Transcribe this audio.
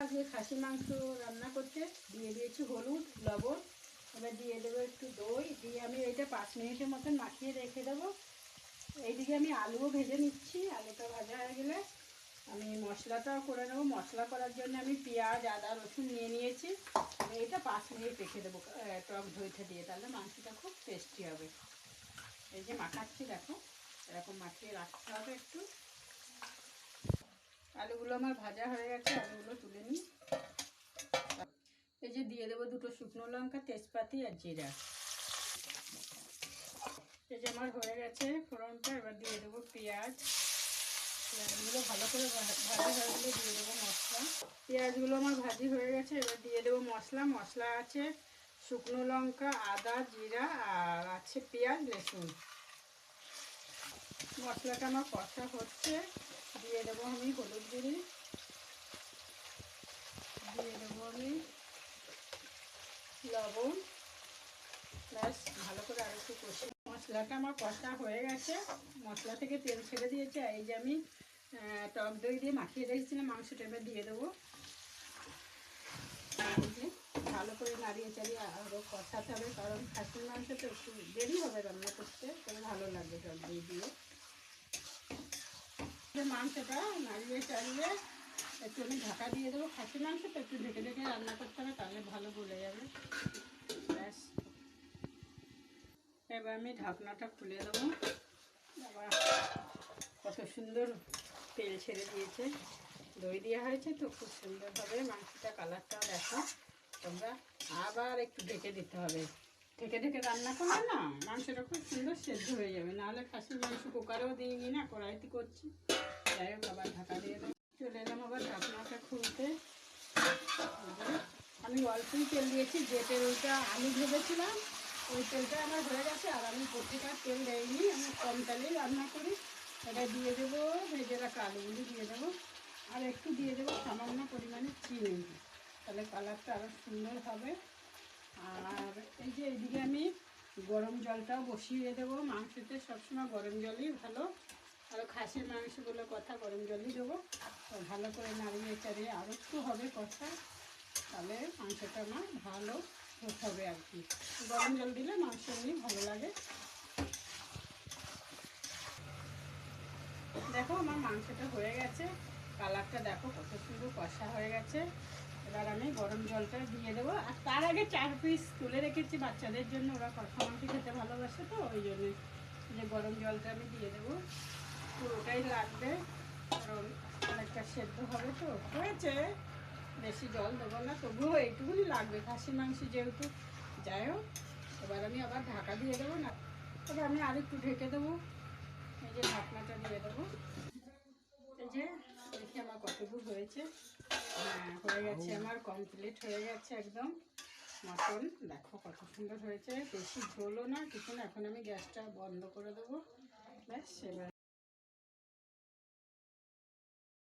আজকে খাসি, মাংস রান্না করতে। দিয়ে দিয়েছি হলুদ, লবণ। এবার দিয়ে দেবো একটু দই। দিয়ে আমি এইটা পাঁচ মিনিটের মতন মাখিয়ে রেখে দেবো। এইদিকে আমি আলুও ভেজে নিচ্ছি। আলুটা ভাজা হয়ে গেলে আমি মশলাটাও করে নেব। মশলা করার জন্য আমি পেঁয়াজ, আদা, রসুন নিয়ে নিয়েছি। এইটা পাঁচ মিনিট রেখে দেবো। টক দইটা দিয়ে, তাহলে মাংসটা খুব টেস্টি হবে। এই যে মাখাচ্ছি, দেখো। এরকম মাখিয়ে রাখতে হবে একটু। আলুগুলো আমার ভাজা হয়ে গেছে আলুগুলো তুলে নিই। এই যে দিয়ে দেবো দুটো শুকনো লঙ্কা, তেজপাতি আর জিরা। এই যে আমার হয়ে গেছে ফোড়নটা, এবার দিয়ে দেবো পেঁয়াজ। পেঁয়াজগুলো ভালো করে ভাজা হয়ে গেলে দিয়ে দেবো মশলা। পেঁয়াজগুলো আমার ভাজি হয়ে গেছে, এবার দিয়ে দেবো মশলা। মশলা আছে শুকনো লঙ্কা, আদা, জিরা আর আছে পেঁয়াজ, রসুন। মশলাটা আমার কষা হচ্ছে। দিয়ে দেবো আমি হলুদ গুঁড়ি। দিয়ে দেবো আমি লবণ। প্লাস ভালো করে আর একটু কষি মশলাটা আমার কষা হয়ে গেছে। মশলা থেকে তেল ছেড়ে দিয়েছে। এই যে আমি টক দই দিয়ে মাখিয়ে রেখেছিলাম মাংসটা এবার দিয়ে দেবো। ভালো করে নাড়িয়ে চাড়িয়ে আরও কষাতে হবে, কারণ খাসির মাংস তো একটু দেরি হবে রান্না করতে, তাহলে ভালো লাগবে টক দই দিয়ে। মাংসটা নাড়িয়ে চাড়িয়ে একটু আমি ঢাকা দিয়ে দেবো খাসি মাংসটা, একটু ঢেকে ঢেকে রান্না করতে হবে, তাহলে ভালো গলে যাবে। ব্যাস। এবার আমি ঢাকনাটা খুলে দেবো। বাবা, কত সুন্দর তেল ছেড়ে দিয়েছে। দই দেওয়া হয়েছে তো, খুব সুন্দরভাবে মাংসটা কালারটাও দেখো। তোমরা আবার একটু ঢেকে দিতে হবে। ঢেকে ঢেকে রান্না করলে না মাংসটা খুব সুন্দর সেদ্ধ হয়ে যাবে। নাহলে খাসির মাংস কুকারেও দিইনি না, কড়াইতে করছি। যাই হোক, আবার ঢাকা দিয়ে দেবো। চলে এলাম আবার ঢাকনাটা খুলতে। আমি অল্পই তেল দিয়েছি, যে তেলটা আমি ভেবেছিলাম, ওই তেলটা আমার হয়ে গেছে, আর আমি প্রতিটা তেল দেয়নি আমি কম তেলেই রান্না করি। এটা দিয়ে দেবো, ভেজে রাখা দিয়ে দেবো, আর একটু দিয়ে দেবো সামান্য পরিমাণে চিনি। তাহলে কালারটা আরও সুন্দর হবে। আর এই যে এইদিকে আমি গরম জলটাও বসিয়ে দেবো, মাংসতে সবসময় গরম জলই ভালো। আর খাসির মাংসগুলো কথা গরম জলই দেবো। ভালো করে নাড়িয়ে চাড়িয়ে আরও একটু হবে কথা। তাহলে মাংসটা আমার ভালো হবে আর কি। গরম জল দিলে মাংস এমনি ভালো লাগে। দেখো আমার মাংসটা হয়ে গেছে। কালারটা দেখো কত সুন্দর কষা হয়ে গেছে। এবার আমি গরম জলটা দিয়ে দেবো। আর তার আগে চার পিস তুলে রেখেছি বাচ্চাদের জন্য। ওরা কষা মাংস খেতে ভালোবাসে তো, ওই জন্যে যে গরম জলটা আমি দিয়ে দেবো। পুরোটাই লাগবে, কারণ অনেকটা সেদ্ধ হবে তো। হয়েছে, বেশি জল দেবো না, তবুও এইটুকুনি লাগবে, খাসি মাংস যেহেতু। যাই হোক, এবার আমি আবার ঢাকা দিয়ে দেবো না, তবে আমি আর একটু ঢেকে দেবো। এই যে ঢাকনাটা দিয়ে দেবো। এই যে, দেখি আমার কতটুকু হয়েছে। হ্যাঁ হয়ে গেছে আমার কমপ্লিট হয়ে গেছে একদম। মটন, দেখো কত সুন্দর হয়েছে। বেশি ঝোলও না কিছু না এখন আমি গ্যাসটা বন্ধ করে দেবো। ব্যাস, এবার